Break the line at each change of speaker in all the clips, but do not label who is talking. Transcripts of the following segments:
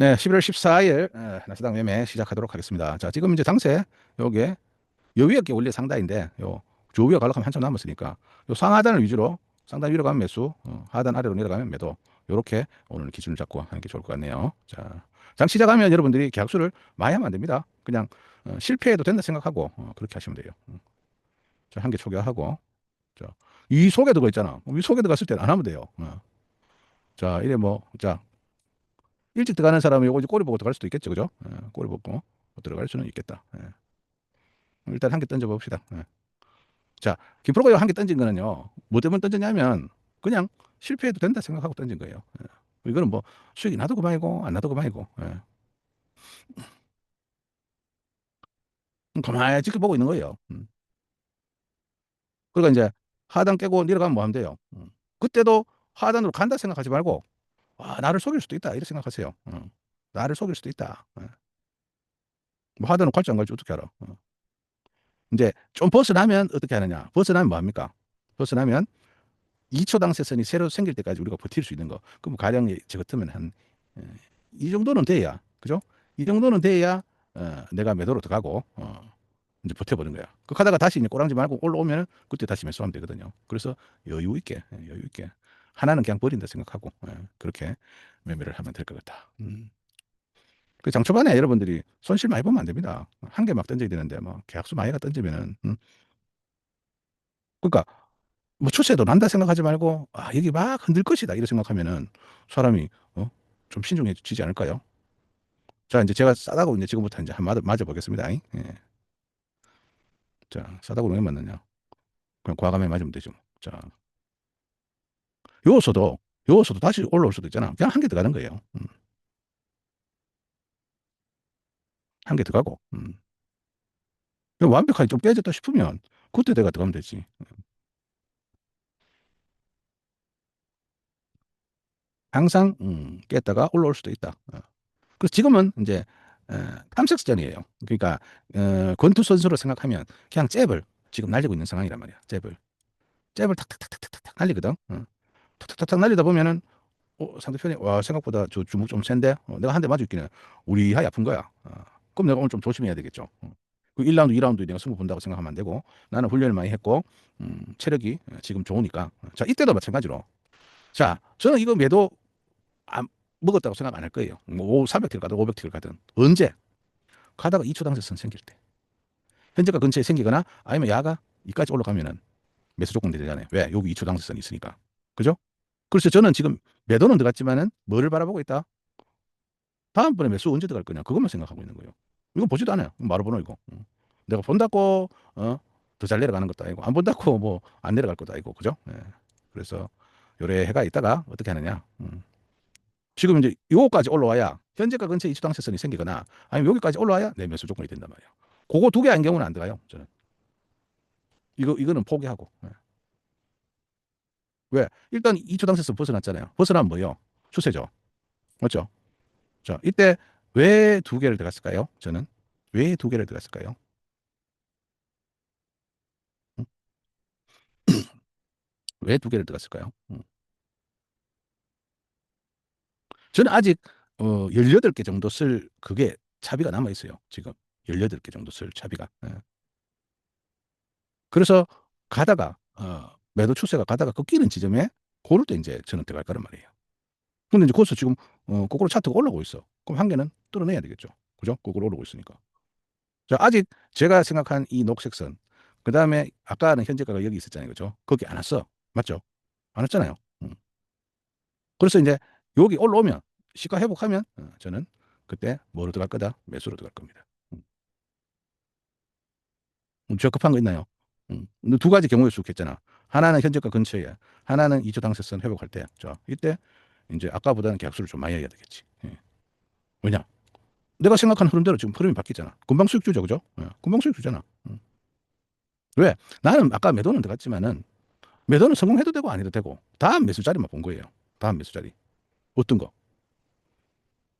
네, 11월 14일 나스닥 매매 시작하도록 하겠습니다. 자, 지금 이제 당세 요게 요 위에 게 원래 상단인데 요 조위에 가려면 한참 남았으니까 요 상하단을 위주로 상단 위로 가면 매수, 어, 하단 아래로 내려가면 매도. 요렇게 오늘 기준을 잡고 하는 게 좋을 것 같네요. 자, 장 시작하면 여러분들이 계약수를 많이 하면 안 됩니다. 그냥 어, 실패해도 된다 생각하고 어, 그렇게 하시면 돼요. 음. 자, 한 개 초기화하고 자, 이 속에 들어가 있잖아. 이 속에 들어갔을 때는 안 하면 돼요. 어. 자, 이래 뭐, 자, 일찍 들어가는 사람이 요거 이제 꼬리 보고 들어갈 수도 있겠죠. 그죠? 예, 꼬리 보고 들어갈 수는 있겠다. 예. 일단 한 개 던져 봅시다. 예. 자, 김프로가 한 개 던진 거는요. 뭐 때문에 던졌냐면 그냥 실패해도 된다 생각하고 던진 거예요. 예. 이거는 뭐 수익이 나도 그만이고 안 나도 그만이고. 예. 가만히 지켜보고 있는 거예요. 음. 그러니까 이제 하단 깨고 내려가면 뭐 하면 돼요. 음. 그때도 하단으로 간다 생각하지 말고 와, 나를 속일 수도 있다. 이렇게 생각하세요. 어. 나를 속일 수도 있다. 어. 뭐 하단으로 갈지 안 갈지 어떻게 알아? 어. 이제 좀 벗어나면 어떻게 하느냐? 벗어나면 뭐 합니까? 벗어나면 2초 당 세선이 새로 생길 때까지 우리가 버틸 수 있는 거. 그럼 가령 저 같으면 한 이 정도는 돼야, 그죠? 이 정도는 돼야 어, 내가 매도로 들어가고 어, 이제 버텨보는 거야. 그 가다가 다시 이제 꼬랑지 말고 올라오면 그때 다시 매수하면 되거든요. 그래서 여유 있게, 예, 여유 있게 하나는 그냥 버린다 생각하고 예, 그렇게 매매를 하면 될 것 같다. 음. 그 장초반에 여러분들이 손실 많이 보면 안 됩니다. 한 개 막 던져야 되는데 뭐 계약수 많이 가 던지면은 음. 그러니까 뭐 추세도 난다 생각하지 말고 아 여기 막 흔들 것이다 이렇게 생각하면은 사람이 어? 좀 신중해지지 않을까요? 자 이제 제가 싸다고 이제 지금부터 이제 한 맞아, 맞아 보겠습니다. 예. 자 싸다고 왜 맞느냐? 그냥 과감하게 맞으면 되죠. 자 요소도 요소도 다시 올라올 수도 있잖아. 그냥 한 개 들어가는 거예요. 음. 한 개 들어가고 음. 완벽하게 좀 깨졌다 싶으면 그때 내가 들어가면 되지. 항상 음, 깼다가 올라올 수도 있다. 어. 그래서 지금은 이제 어, 탐색전이에요. 그러니까 어, 권투 선수로 생각하면 그냥 잽을 지금 날리고 있는 상황이란 말이야. 잽을 잽을 탁탁탁탁탁탁 날리거든. 어. 탁탁탁탁 날리다 보면은 어, 상대편이 와 생각보다 저 주먹 좀 센데 어, 내가 한 대 맞을 기는 우리 아픈 거야. 어. 그럼 내가 오늘 좀 조심해야 되겠죠. 어. 그 1라운드, 2라운드 내가 승부 본다고 생각하면 안 되고 나는 훈련을 많이 했고 음, 체력이 지금 좋으니까 자 이때도 마찬가지로 자 저는 이거 매도 안 먹었다고 생각 안 할 거예요. 뭐 300킬 가든 500킬 가든 언제 가다가 2초 당세선 생길 때 현재가 근처에 생기거나 아니면 야가 이까지 올라가면은 매수 조건 되잖아요. 왜? 여기 2초 당세선이 있으니까. 그죠? 그래서 저는 지금 매도는 들어갔지만은 뭐를 바라보고 있다? 다음번에 매수 언제 들어갈 거냐? 그것만 생각하고 있는 거예요. 이거 보지도 않아요. 말아보노 이거. 내가 본다고 어? 더 잘 내려가는 것도 아니고 안 본다고 뭐 안 내려갈 것도 아니고 그죠? 예. 그래서 요래 해가 있다가 어떻게 하느냐? 음. 지금 이제 요거까지 올라와야 현재가 근처에 이주 당세선이 생기거나 아니면 여기까지 올라와야 내 매수 조건이 된단 말이에요. 그거 두개 아닌 경우는 안 들어가요. 저는 이거 이거는 포기하고. 예. 왜? 일단 이주 당세선 벗어났잖아요. 벗어나면 뭐예요? 추세죠. 맞죠? 자, 이때 왜 두 개를 들어갔을까요? 저는 왜 두 개를 들어갔을까요? 왜 두 개를 들어갔을까요? 음. 저는 아직 어 18개 정도 쓸 그게 차비가 남아 있어요. 지금 18개 정도 쓸 차비가. 예. 그래서 가다가 어 매도 추세가 가다가 꺾이는 지점에 고럴 때 인제 저는 들어갈 거란 말이에요. 근데 인제 거기서 지금 어 거꾸로 차트가 올라오고 있어. 그럼 한 개는 뚫어내야 되겠죠. 그죠? 거꾸로 올라오고 있으니까. 자, 아직 제가 생각한 이 녹색 선. 그 다음에 아까는 현재가가 여기 있었잖아요. 그죠? 거기 안 왔어. 맞죠? 안 왔잖아요. 음. 그래서 인제 여기 올라오면 시가 회복하면 어 저는 그때 뭐로 들어갈 거다? 매수로 들어갈 겁니다. 음. 음 적합한 거 있나요? 음. 두 가지 경우일 수 있겠잖아. 하나는 현재가 근처에, 하나는 2초 당세선 회복할 때. 자, 이때 인제 아까보다는 계약수를 좀 많이 해야 되겠지. 예. 왜냐? 내가 생각하는 흐름대로 지금 흐름이 바뀌잖아. 금방 수익 주죠. 그죠? 예. 금방 수익 주잖아. 음. 왜? 나는 아까 매도는 들어갔지만은 매도는 성공해도 되고 안 해도 되고 다음 매수 자리만 본 거예요. 다음 매수 자리. 어떤 거?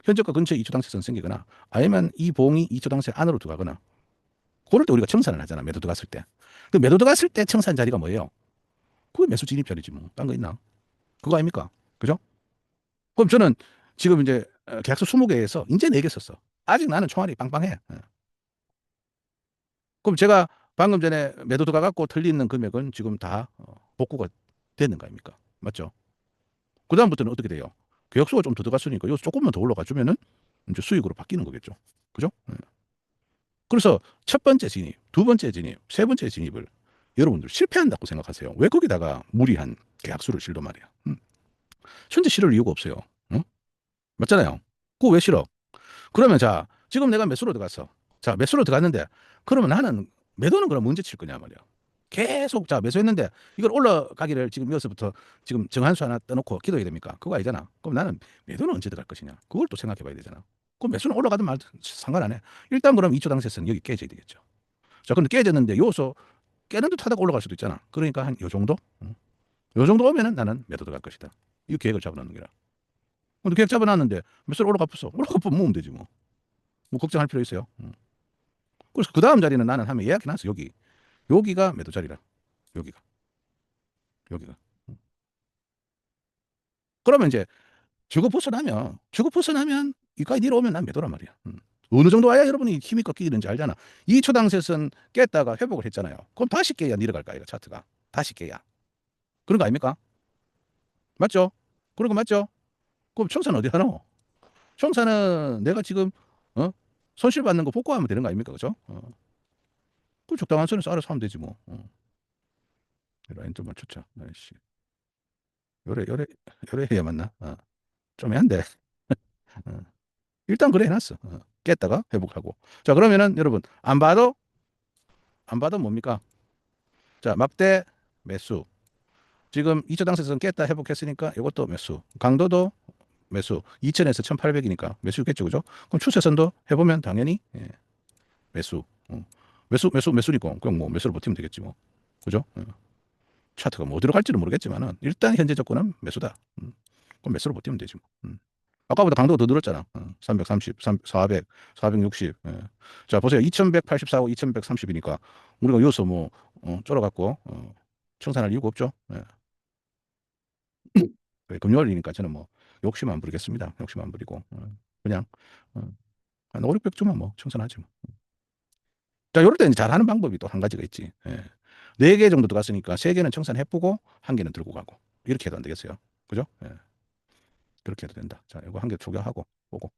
현저가 근처에 2초 당세선 생기거나 아니면 이 봉이 2초 당세 안으로 들어가거나 그럴 때 우리가 청산을 하잖아. 매도 들어갔을 때. 그 매도 들어갔을 때 청산 자리가 뭐예요? 그게 매수 진입 자리지 뭐. 딴 거 있나? 그거 아닙니까? 그죠? 그럼 저는 지금 이제 어, 계약서 20개에서 이제 4개 썼어. 아직 나는 총알이 빵빵해. 어. 그럼 제가 방금 전에 매도 들어가갖고 틀리는 금액은 지금 다 어, 복구가 되는 거 아닙니까? 맞죠? 그 다음부터는 어떻게 돼요? 계약수가 좀 더 들어갔으니까 여기서 조금만 더 올라가 주면은 이제 수익으로 바뀌는 거겠죠. 그죠? 예. 그래서 첫 번째 진입, 두 번째 진입, 세 번째 진입을 여러분들 실패한다고 생각하세요. 왜 거기다가 무리한 계약수를 실도 말이야. 음. 현재 실을 이유가 없어요. 응? 맞잖아요. 그거 왜 싫어? 그러면 자, 지금 내가 매수로 들어갔어. 자, 매수로 들어갔는데 그러면 나는 매도는 그럼 언제 칠 거냐 말이야. 계속 자 매수했는데 이걸 올라가기를 지금 여기서부터 지금 정한수 하나 떠놓고 기도해야 됩니까? 그거 아니잖아. 그럼 나는 매도는 언제 들어갈 것이냐? 그걸 또 생각해 봐야 되잖아. 그럼 매수는 올라가든 말든 상관 안 해. 일단 그럼 2초 당세선 여기 깨져야 되겠죠. 자, 근데 깨졌는데 요소 깨는 듯 하다가 올라갈 수도 있잖아. 그러니까 한 요 정도? 응. 요 정도 오면은 나는 매도 들어갈 것이다. 이 계획을 잡아놓는 거라. 근데 계획 잡아놨는데 매수를 올라가 었어 올라가 보면 모으면 되지 뭐. 뭐 걱정할 필요 있어요. 응. 그래서 그 다음 자리는 나는 하면 예약해놨어 여기. 여기가 매도 자리라. 여기가. 여기가. 그러면 이제 저거 벗어나면 저거 벗어나면 이까지 내려오면 난 매도란 말이야. 음. 어느 정도 와야 여러분이 힘이 꺾이는지 알잖아. 이 초당셋은 깼다가 회복을 했잖아요. 그럼 다시 깨야 내려갈까 이거 차트가. 다시 깨야. 그런 거 아닙니까? 맞죠? 그런 거 맞죠? 그럼 청사는 어디 하노? 청사는 내가 지금 어? 손실 받는 거 복구하면 되는 거 아닙니까? 그죠? 어. 그 적당한 선에서 알아서 하면 되지 뭐. 어. 라인 좀 맞췄자. 아이씨. 요래 요래 요래 해야 맞나? 어. 좀 해한데. 어. 일단 그래 해놨어. 어. 깼다가 회복하고. 자 그러면은 여러분 안 봐도 안 봐도 뭡니까? 자 막대 매수. 지금 2초 당세선 깼다 회복했으니까 이것도 매수. 강도도 매수. 2000에서 1800이니까 매수겠죠. 그죠? 그럼 추세선도 해보면 당연히 예. 매수. 어. 매수 매수 매수니까 그냥 뭐 매수를 버티면 되겠지 뭐. 그죠? 어. 차트가 뭐 어디로 갈지는 모르겠지만은 일단 현재 조건은 매수다. 음. 그럼 매수로 버티면 되지 뭐. 음. 아까보다 강도가 더 늘었잖아. 어. 330, 3, 400, 460. 예. 자 보세요. 2184고 2130이니까 우리가 여기서 뭐 어, 쫄아갖고 어, 청산할 이유가 없죠. 예. 금요일이니까 저는 뭐 욕심 안 부리겠습니다. 욕심 안 부리고 어, 그냥 어, 한 5, 600주만 뭐 청산하지 뭐. 자, 요럴 때 잘하는 방법이 또 한 가지가 있지. 예. 4개 정도 들어갔으니까 3개는 청산해 보고 1개는 들고 가고 이렇게 해도 안 되겠어요. 그죠? 예. 그렇게 해도 된다. 자, 이거 한개 초기화하고 보고.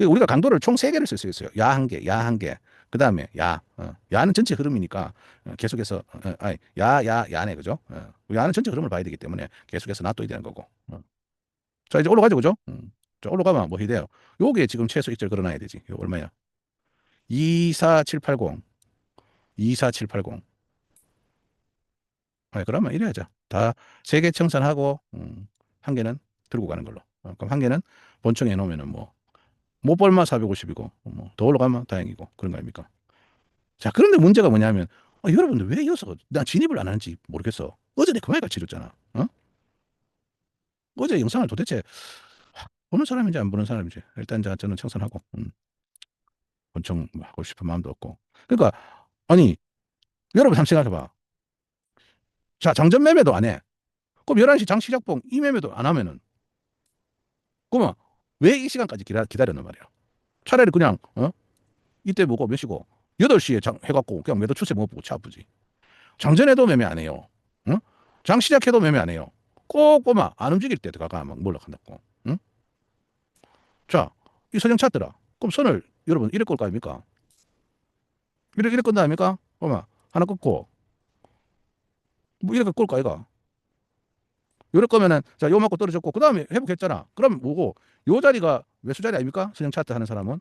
우리가 강도를 총 3개를 쓸 수 있어요. 야 한 개, 야 한 개. 그 다음에 야. 어. 야는 전체 흐름이니까 어, 계속해서 어, 아니, 야, 야, 야네. 그죠? 어. 야는 전체 흐름을 봐야 되기 때문에 계속해서 놔둬야 되는 거고. 어. 자, 이제 올라가죠. 그죠? 음. 자, 올라가면 뭐 해야 돼요? 요게 지금 최소 익절 걸어놔야 되지. 요 얼마야? 24780. 24780. 아, 그러면 이래야죠. 다 세 개 청산하고 음, 한 개는 들고 가는 걸로. 어, 그럼 한 개는 본청에 놓으면은 뭐, 못 벌마 450이고, 뭐, 더 올라가면 다행이고, 그런 거 아닙니까? 자, 그런데 문제가 뭐냐면, 어, 여러분들 왜 이어서 나 진입을 안 하는지 모르겠어. 어제 내그 말이 같이 줬잖아. 어? 어제 영상을 도대체 보는 사람인지 안 보는 사람인지 일단 자, 저는 청산하고 음. 본청 하고 싶은 마음도 없고. 그러니까 아니 여러분 한번 생각해봐. 자 장전 매매도 안 해. 그럼 11시 장 시작봉 이 매매도 안 하면은 그러면 왜 이 시간까지 기다, 기다렸단 말이야. 차라리 그냥 어? 이때 보고 몇 시고 8시에 장 해갖고 그냥 매도 추세 못 보고 차 아프지. 장전해도 매매 안 해요. 어? 장 시작해도 매매 안 해요. 꼭 꼬마 안 움직일 때 들어가 막 몰락한다고. 응? 자, 이 서정 찾더라. 그럼 선을 여러분 이래 꼴거 아닙니까? 이래 이래 건다 아닙니까? 꼬마 하나 끊고 뭐 이렇게 꼴거 아이가? 요럴 거면은 자 요 맞고 떨어졌고 그 다음에 회복했잖아. 그럼 뭐고 요 자리가 매수 자리 아닙니까? 서정 차트 하는 사람은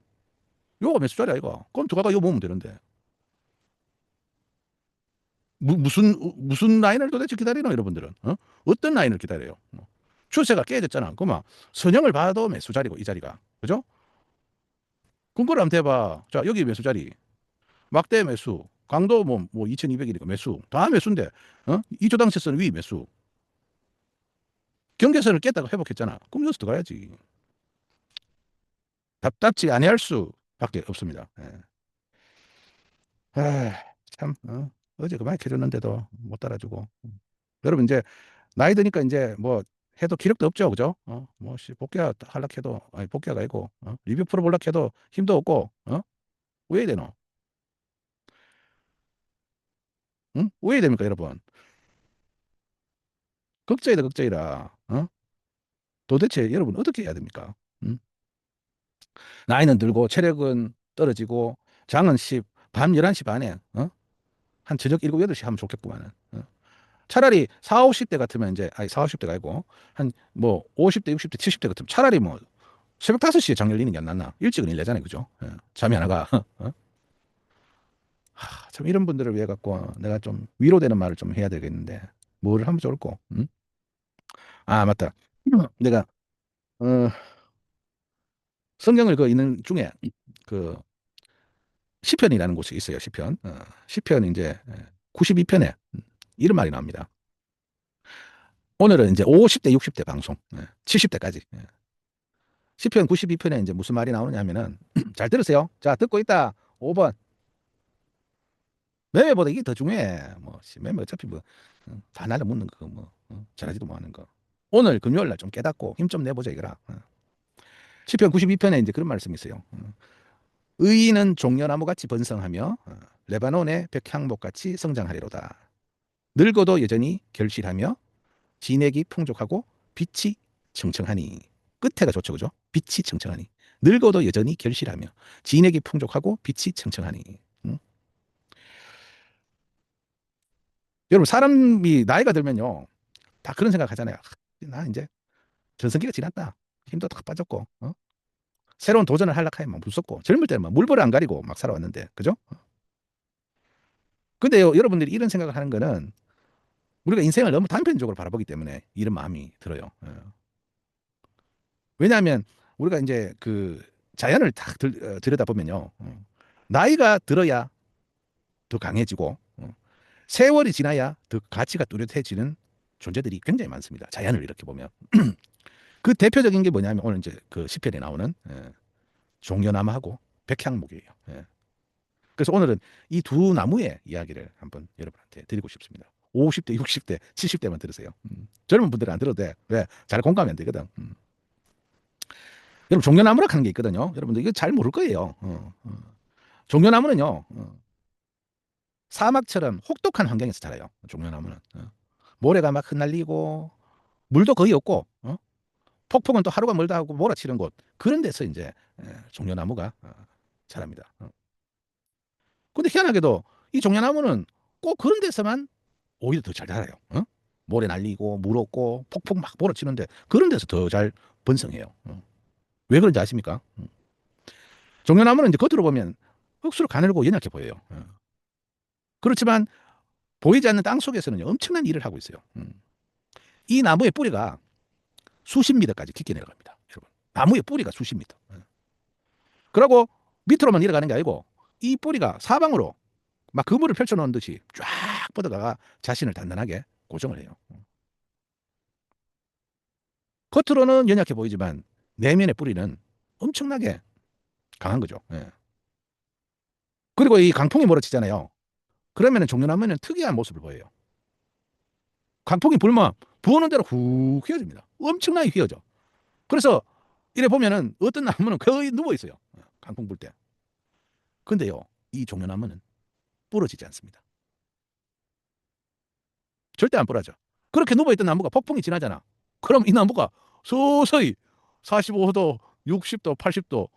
요가 매수 자리 아이가? 그럼 들어가가 요 모으면 되는데. 무, 무슨 무슨 라인을 도대체 기다리노 여러분들은 어? 어떤 라인을 기다려요? 어. 추세가 깨졌잖아. 그만 선형을 봐도 매수 자리고 이 자리가 그죠? 근거를 한번 대봐. 자 여기 매수 자리 막대 매수 강도 뭐, 뭐 2200이니까 매수 다 매수인데 어? 2조 당세선 위 매수 경계선을 깼다가 회복했잖아. 여기서 들어가야지. 답답지 아니할 수밖에 없습니다. 예. 아, 참 어. 어제 그만 캐줬는데도 못 따라주고. 여러분 이제 나이 드니까 이제 뭐 해도 기력도 없죠, 그죠? 어, 뭐, 씨, 복귀하 하려고 해도, 아니, 복귀가 아니고, 어? 리뷰 프로 보려고 해도 힘도 없고, 어? 왜 되노? 응? 왜 됩니까, 여러분? 걱정이다, 걱정이다. 어? 도대체 여러분 어떻게 해야 됩니까? 응? 나이는 들고, 체력은 떨어지고, 장은 10, 밤 11시 반에, 어? 한 저녁 7, 8시 하면 좋겠구만은. 어? 차라리 4, 50대 같으면 이제, 아니, 4, 50대가 아니고, 한 뭐 50대, 60대, 70대 같으면 차라리 뭐 새벽 5시에 장 열리는 게 안 낫나? 일찍은 일내잖아요, 그죠? 예. 잠이 안 가. 어? 하, 참 이런 분들을 위해 갖고 내가 좀 위로되는 말을 좀 해야 되겠는데 뭐를 하면 좋을까? 응? 아 맞다. 내가 어, 성경을 그 읽는 중에 그 시편이라는 곳이 있어요. 시편. 어, 시편 이제 92편에 이런 말이 나옵니다. 오늘은 이제 50대, 60대 방송, 70대까지. 시편 92편에 이제 무슨 말이 나오느냐 하면은 잘 들으세요. 자, 듣고 있다. 5번. 매매보다 이게 더 중요해. 뭐, 씨, 매매 어차피 뭐, 어, 다 날려 묻는 거, 뭐, 어, 잘하지도 못하는 거. 오늘 금요일 날 좀 깨닫고 힘 좀 내보자, 이거라. 어. 시편 92편에 이제 그런 말씀이 있어요. 어. 의인은 종려나무 같이 번성하며 어, 레바논의 백향목 같이 성장하리로다. 늙어도 여전히 결실하며 진액이 풍족하고 빛이 청청하니 끝에가 좋죠, 그죠? 빛이 청청하니 늙어도 여전히 결실하며 진액이 풍족하고 빛이 청청하니 응? 여러분 사람이 나이가 들면요 다 그런 생각 하잖아요. 나 이제 전성기가 지났다. 힘도 다 빠졌고 어? 새로운 도전을 하려고 하면 무섭고 젊을 때는 막 물벌을 안 가리고 막 살아왔는데 그죠? 근데 여러분들이 이런 생각을 하는 거는 우리가 인생을 너무 단편적으로 바라보기 때문에 이런 마음이 들어요. 어. 왜냐하면 우리가 이제 그 자연을 딱 들, 어, 들여다보면요. 어. 나이가 들어야 더 강해지고 어. 세월이 지나야 더 가치가 뚜렷해지는 존재들이 굉장히 많습니다. 자연을 이렇게 보면. 그 대표적인 게 뭐냐면 오늘 이제 그 시편에 나오는 예, 종려나무하고 백향목이에요. 예. 그래서 오늘은 이 두 나무의 이야기를 한번 여러분한테 드리고 싶습니다. 50대, 60대, 70대만 들으세요. 음. 젊은 분들은 안 들어도 돼. 왜? 잘 공감이 안 되거든. 음. 여러분 종려나무라 하는 게 있거든요. 여러분들 이거 잘 모를 거예요. 어, 어. 종려나무는요. 어. 사막처럼 혹독한 환경에서 자라요. 종려나무는. 어. 모래가 막 흩날리고 물도 거의 없고 어? 폭풍은 또 하루가 멀다 하고 몰아치는 곳 그런 데서 이제 종려나무가 어, 자랍니다. 어. 근데 희한하게도 이 종려나무는 꼭 그런 데서만 오히려 더 잘 자라요. 어? 모래 날리고 물 없고 폭풍 막 몰아치는데 그런 데서 더 잘 번성해요. 어. 왜 그런지 아십니까? 음. 종려나무는 이제 겉으로 보면 억수로 가늘고 연약해 보여요. 어. 그렇지만 보이지 않는 땅 속에서는 엄청난 일을 하고 있어요. 음. 이 나무의 뿌리가 수십 미터까지 깊게 내려갑니다. 여러분. 나무의 뿌리가 수십 미터. 어. 그러고 밑으로만 내려가는 게 아니고 이 뿌리가 사방으로 막 그물을 펼쳐놓은 듯이 쫙 뻗어가 자신을 단단하게 고정을 해요. 어. 겉으로는 연약해 보이지만 내면의 뿌리는 엄청나게 강한 거죠. 예. 그리고 이 강풍이 몰아치잖아요. 그러면 종려나무는 특이한 모습을 보여요. 강풍이 불면 부어는 대로 훅 휘어집니다. 엄청나게 휘어져. 그래서 이래 보면은 어떤 나무는 거의 누워 있어요. 강풍 불 때. 근데요, 이 종려나무는 부러지지 않습니다. 절대 안 부러져. 그렇게 누워있던 나무가 폭풍이 지나잖아. 그럼 이 나무가 서서히 45도, 60도, 80도,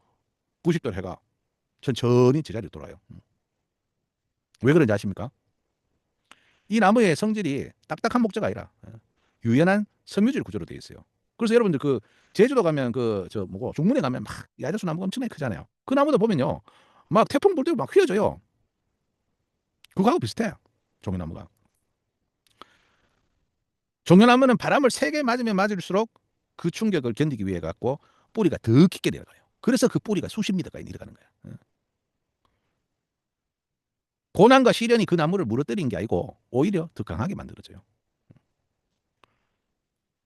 90도 해가 천천히 제자리로 돌아요. 음. 왜 그런지 아십니까? 이 나무의 성질이 딱딱한 목재가 아니라 어, 유연한 섬유질 구조로 되어 있어요. 그래서 여러분들 그 제주도 가면 그 저 뭐고 중문에 가면 막 야자수 나무가 엄청나게 크잖아요. 그 나무도 보면요. 막 태풍 불때막 휘어져요. 그거하고 비슷해. 종려나무가. 종려나무는 바람을 세게 맞으면 맞을수록 그 충격을 견디기 위해 갖고 뿌리가 더 깊게 내려가요. 그래서 그 뿌리가 수십 미터까지 내려가는 거야. 어. 고난과 시련이 그 나무를 무너뜨린 게 아니고 오히려 더 강하게 만들어져요.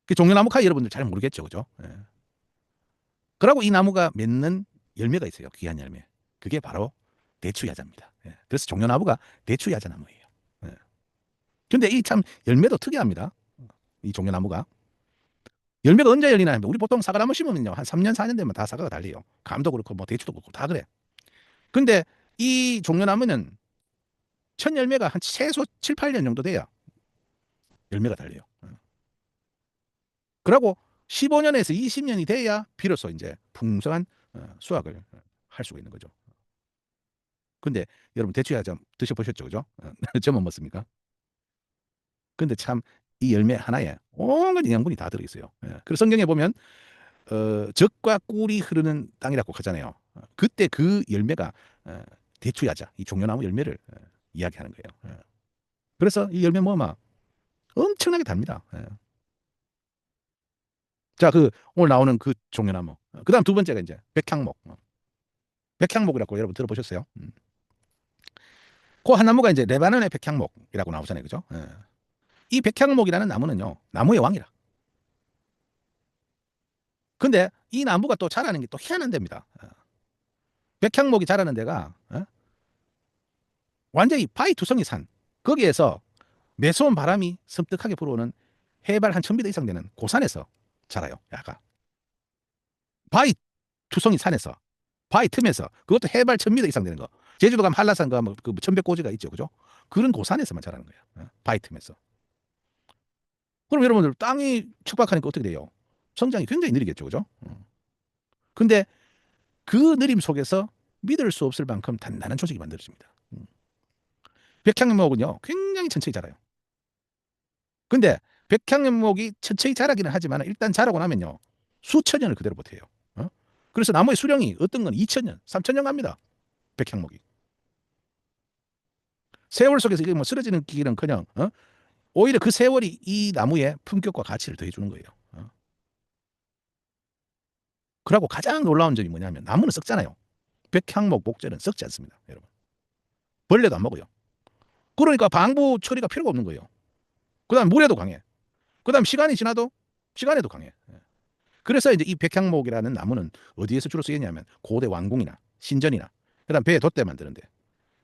그 종려나무카 여러분들 잘 모르겠죠, 그죠? 예. 그러고 이 나무가 맺는 열매가 있어요. 귀한 열매. 그게 바로 대추야자입니다. 예. 그래서 종려나무가 대추야자 나무예요. 예. 근데 이 참 열매도 특이합니다. 이 종려나무가 열매가 언제 열리나 하면 우리 보통 사과나무 심으면요. 한 3년, 4년 되면 다 사과가 달려요. 감도 그렇고 뭐 대추도 그렇고 다 그래. 근데 이 종려나무는 첫 열매가 한 최소 7, 8년 정도 돼야 열매가 달려요. 어. 그러고 15년에서 20년이 돼야 비로소 이제 풍성한 어, 수확을 할 수가 있는 거죠. 근데 여러분 대추야 좀 드셔보셨죠, 그죠? 어, 점은 뭐습니까? 근데 참 이 열매 하나에 온갖 영양분이 다 들어있어요. 예. 그래서 성경에 보면 어, 적과 꿀이 흐르는 땅이라고 하잖아요. 어, 그때 그 열매가 어, 대추야자, 이 종려나무 열매를 어, 이야기하는 거예요. 예. 그래서 이 열매 뭐마 엄청나게 답니다. 예. 자, 그 오늘 나오는 그 종려나무. 어, 그다음 두 번째가 이제 백향목. 어. 백향목이라고 여러분 들어보셨어요? 음. 그 한 나무가 이제 레바논의 백향목이라고 나오잖아요, 그죠? 예. 이 백향목이라는 나무는요, 나무의 왕이라. 근데 이 나무가 또 자라는 게 또 희한한 데입니다. 어. 백향목이 자라는 데가 어? 완전히 바위 투성이 산 거기에서 매서운 바람이 섬뜩하게 불어오는 해발 한 1000m 이상 되는 고산에서 자라요. 야가 바위 투성이 산에서 바위 틈에서 그것도 해발 1000m 이상 되는 거. 제주도 가면 한라산 가면 그 천백고지가 있죠, 그죠? 그런 고산에서만 자라는 거예요. 어? 바위 틈에서. 그럼 여러분들 땅이 척박하니까 어떻게 돼요? 성장이 굉장히 느리겠죠, 그죠? 어. 근데 그 느림 속에서 믿을 수 없을 만큼 단단한 조직이 만들어집니다. 음. 백향목은요, 굉장히 천천히 자라요. 근데 백향목이 천천히 자라기는 하지만 일단 자라고 나면요, 수천 년을 그대로 버텨요. 어? 그래서 나무의 수령이 어떤 건 2천 년, 3천 년 갑니다. 백향목이. 세월 속에서 이게 뭐 쓰러지는 길은커녕 어? 오히려 그 세월이 이 나무의 품격과 가치를 더해주는 거예요. 어? 그리고 가장 놀라운 점이 뭐냐면 나무는 썩잖아요. 백향목 목재는 썩지 않습니다. 여러분. 벌레도 안 먹어요. 그러니까 방부 처리가 필요가 없는 거예요. 그 다음 물에도 강해. 그 다음 시간이 지나도 시간에도 강해. 예. 그래서 이제 이 백향목이라는 나무는 어디에서 주로 쓰였냐면 고대 왕궁이나 신전이나 그다음 배에 돛대 만드는데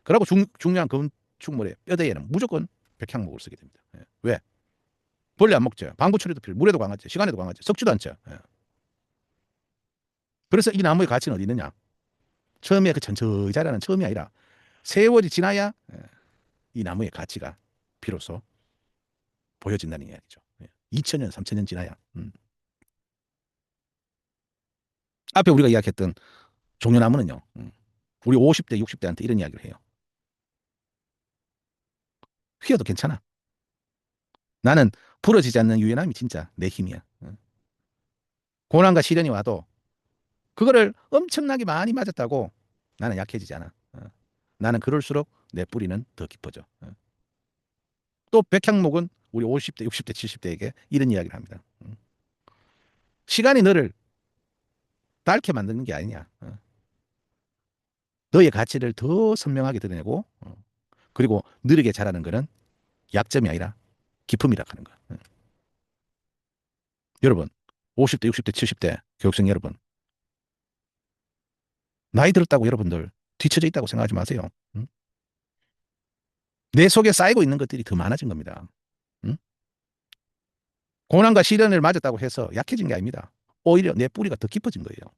그리고 중, 중요한 건축물의 뼈대에는 무조건 백향목을 쓰게 됩니다. 예. 왜? 벌레 안 먹죠. 방부 처리도 필요. 물에도 강하죠. 시간에도 강하죠. 썩지도 않죠. 예. 그래서 이 나무의 가치는 어디 있느냐? 처음에 그 천천히 자라는 처음이 아니라 세월이 지나야 예, 이 나무의 가치가 비로소 보여진다는 이야기죠. 2000년, 예. 3000년 지나야. 음. 앞에 우리가 이야기했던 종려나무는요. 음. 우리 50대, 60대한테 이런 이야기를 해요. 휘어도 괜찮아. 나는 부러지지 않는 유연함이 진짜 내 힘이야. 고난과 시련이 와도 그거를 엄청나게 많이 맞았다고 나는 약해지지 않아. 나는 그럴수록 내 뿌리는 더 깊어져. 또 백향목은 우리 50대, 60대, 70대에게 이런 이야기를 합니다. 시간이 너를 닳게 만드는 게 아니냐. 너의 가치를 더 선명하게 드러내고 그리고 느리게 자라는 것은 약점이 아니라 기품이라 하는 거. 예. 여러분, 50대, 60대, 70대 교육생 여러분. 나이 들었다고 여러분들 뒤처져 있다고 생각하지 마세요. 응? 내 속에 쌓이고 있는 것들이 더 많아진 겁니다. 응? 고난과 시련을 맞았다고 해서 약해진 게 아닙니다. 오히려 내 뿌리가 더 깊어진 거예요.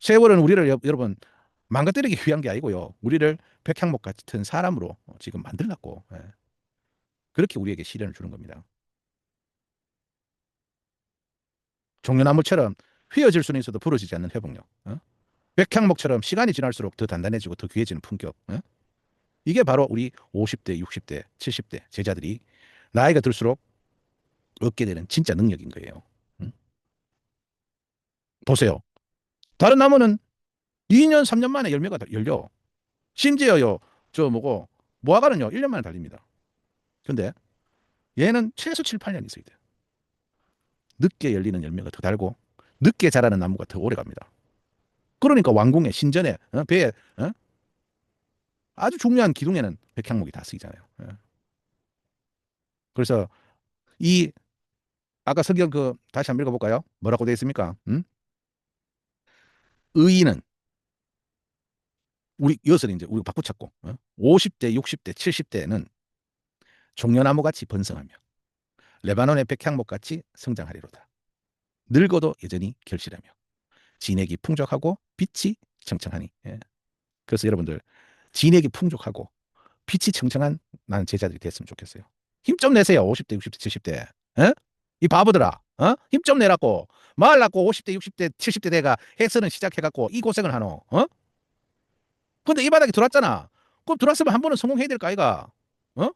세월은 우리를 여러분 망가뜨리기 위한 게 아니고요. 우리를 백향목 같은 사람으로 지금 만들라고 예. 그렇게 우리에게 시련을 주는 겁니다. 종려나무처럼 휘어질 수는 있어도 부러지지 않는 회복력. 어? 백향목처럼 시간이 지날수록 더 단단해지고 더 귀해지는 품격. 어? 이게 바로 우리 50대, 60대, 70대 제자들이 나이가 들수록 얻게 되는 진짜 능력인 거예요. 응? 보세요. 다른 나무는 2년, 3년 만에 열매가 열려. 심지어요, 저 뭐고, 무화과는요, 1년 만에 달립니다. 근데 얘는 최소 7, 8년 있어야 돼요. 늦게 열리는 열매가 더 달고, 늦게 자라는 나무가 더 오래 갑니다. 그러니까 왕궁에, 신전에, 어, 배에, 어? 아주 중요한 기둥에는 백향목이 다 쓰이잖아요. 어. 그래서 이 아까 성경 그 다시 한번 읽어볼까요? 뭐라고 되어 있습니까? 음? 의인은 우리 이것을 이제 우리가 바꾸쳤고 어? 50대, 60대, 70대는 종려나무 같이 번성하며 레바논의 백향목 같이 성장하리로다. 늙어도 여전히 결실하며 진액이 풍족하고 빛이 청청하니. 예. 그래서 여러분들 진액이 풍족하고 빛이 청청한 나는 제자들이 됐으면 좋겠어요. 힘 좀 내세요. 50대, 60대, 70대. 예? 이 바보들아. 어? 힘 좀 내라고. 말 낳고 50대, 60대, 70대 대가 핵선을 시작해갖고 이 고생을 하노. 어? 근데 이 바닥에 들어왔잖아. 그럼 들어왔으면 한 번은 성공해야 될 거 아이가? 어?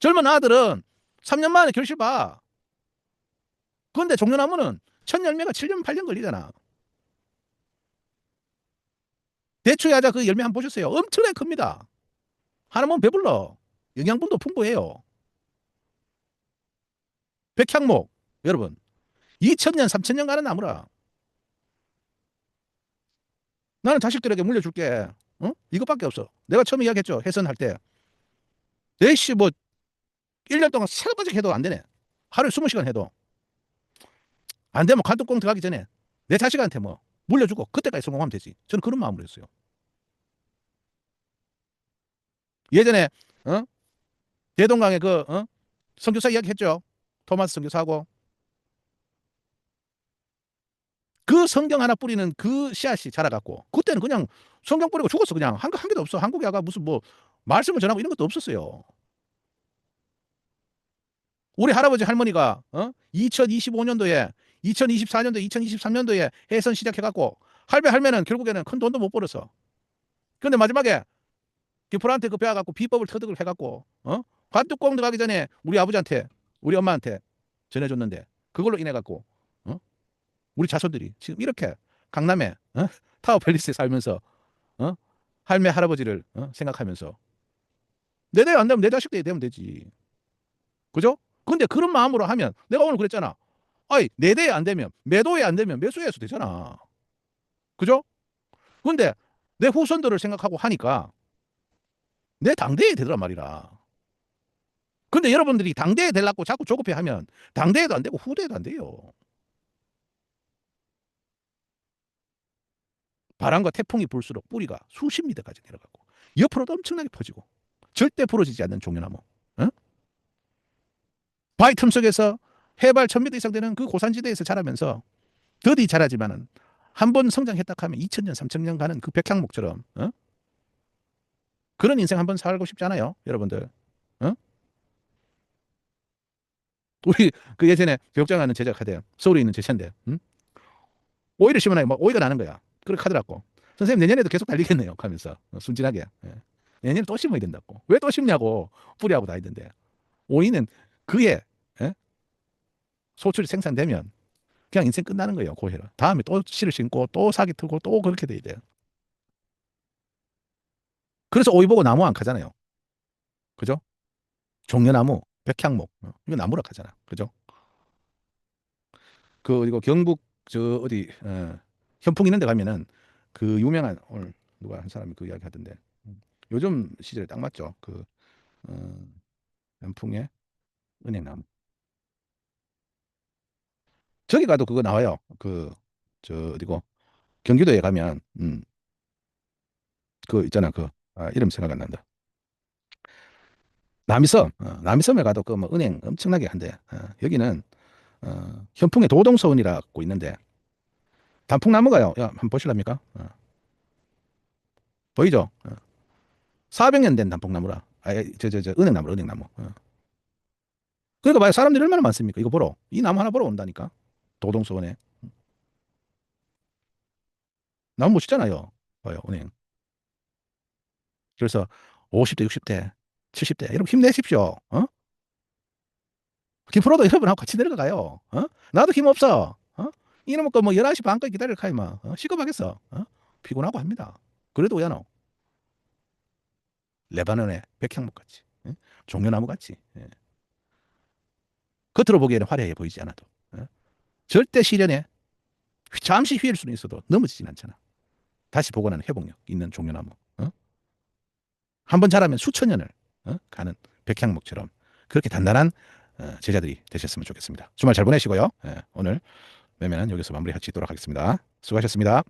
젊은 아들은 3년 만에 결실 봐. 그런데 종려나무는 첫 열매가 7년, 8년 걸리잖아. 대추 야자 그 열매 한번 보셨어요? 엄청나게 큽니다. 하나면 배불러. 영양분도 풍부해요. 백향목 여러분 2000년 3000년 가는 나무라 나는 자식들에게 물려줄게 어? 이것밖에 없어 내가 처음에 이야기했죠 해선할 때 내시 뭐 1년 동안 새벽까지 해도 안 되네 하루에 20시간 해도 안 되면 관뚜껑 들어가기 전에 내 자식한테 뭐 물려주고 그때까지 성공하면 되지. 저는 그런 마음으로 했어요. 예전에 어? 대동강에 그 어? 선교사 이야기 했죠? 토마스 선교사하고. 그 성경 하나 뿌리는 그 씨앗이 자라갖고 그때는 그냥 성경 뿌리고 죽었어 그냥. 한, 한 개도 없어. 한국에 아가 무슨 뭐 말씀을 전하고 이런 것도 없었어요. 우리 할아버지 할머니가 어? 2025년도에 2024년도 2023년도에 해선 시작해갖고 할배 할매는 결국에는 큰 돈도 못 벌었어 근데 마지막에 디프한테 그 배워갖고 비법을 터득을 해갖고 어? 관뚜껑 들어가기 전에 우리 아버지한테 우리 엄마한테 전해줬는데 그걸로 인해 갖고 어? 우리 자손들이 지금 이렇게 강남에 어? 타워 팰리스에 살면서 어? 할매 할아버지를 어? 생각하면서 내 대 안 되면 내 자식 대 되면 되지 그죠? 근데 그런 마음으로 하면 내가 오늘 그랬잖아 아이 내 대에 안 되면 매도에 안 되면 매수해서 되잖아 그죠? 근데 내 후손들을 생각하고 하니까 내 당대에 되더란 말이라 근데 여러분들이 당대에 되려고 자꾸 조급해 하면 당대에도 안 되고 후대에도 안 돼요. 바람과 태풍이 불수록 뿌리가 수십 미터까지 내려가고 옆으로도 엄청나게 퍼지고 절대 부러지지 않는 종려나무. 어? 바위 틈 속에서 해발 1000m 이상 되는 그 고산지대에서 자라면서 더디 자라지만은 한 번 성장했다 하면 2000년, 3000년 가는 그 백향목처럼 어? 그런 인생 한번 살고 싶지 않아요, 여러분들? 어? 우리 그 예전에 교육장하는 제자 카드 서울에 있는 제자인데 응? 오이를 심어놔 막 오이가 나는 거야 그렇게 하더라고 선생님 내년에도 계속 달리겠네요 하면서 어, 순진하게 예. 내년에 또 심어야 된다고 왜 또 심냐고 뿌리하고 다니던데 오이는 예? 소출이 생산되면 그냥 인생 끝나는 거예요 고해로. 다음에 또 씨를 심고 또 사기 트고 또 그렇게 돼야 돼요. 그래서 오이 보고 나무 안 가잖아요. 그죠? 종려나무 백향목 어, 이거 나무라 하잖아. 그죠? 그 이거 경북 저 어디 어, 현풍 있는 데 가면은 그 유명한 오늘 누가 한 사람이 그 이야기 하던데. 음, 요즘 시절에 딱 맞죠? 그 어, 현풍의 은행나무 저기 가도 그거 나와요 그 저 어디고 경기도에 가면 음, 그 있잖아 그 아, 이름 생각 안 난다 남이섬, 어, 남이섬에 가도 그 뭐 은행 엄청나게 한대. 어, 여기는 어, 현풍의 도동서원이라고 있는데 단풍나무가요. 야, 한번 보실랍니까? 어. 보이죠? 어. 400년 된 단풍나무라. 아, 저, 저, 저, 은행나무, 은행나무. 어. 그러니까 봐요. 사람들이 얼마나 많습니까? 이거 보러. 이 나무 하나 보러 온다니까. 도동서원에. 나무 멋있잖아요. 봐요, 은행. 그래서 50대, 60대 70대. 여러분 힘내십시오. 어? 김프로도 여러분하고 같이 내려가요. 어? 나도 힘 없어. 어? 이놈의 거뭐 11시 반까지 기다릴 카이마. 어? 시급하겠어. 어? 피곤하고 합니다. 그래도 왜노? 레바논의 백향목 같이. 예? 종려나무 같이. 예. 겉으로 보기에는 화려해 보이지 않아도. 어? 절대 시련에 잠시 휘일 수는 있어도 넘어지진 않잖아. 다시 복원하는 회복력 있는 종려나무. 어? 한번 자라면 수천 년을 어? 가는 백향목처럼 그렇게 단단한 어, 제자들이 되셨으면 좋겠습니다. 주말 잘 보내시고요. 예, 오늘 매매는 여기서 마무리하도록 하겠습니다. 수고하셨습니다.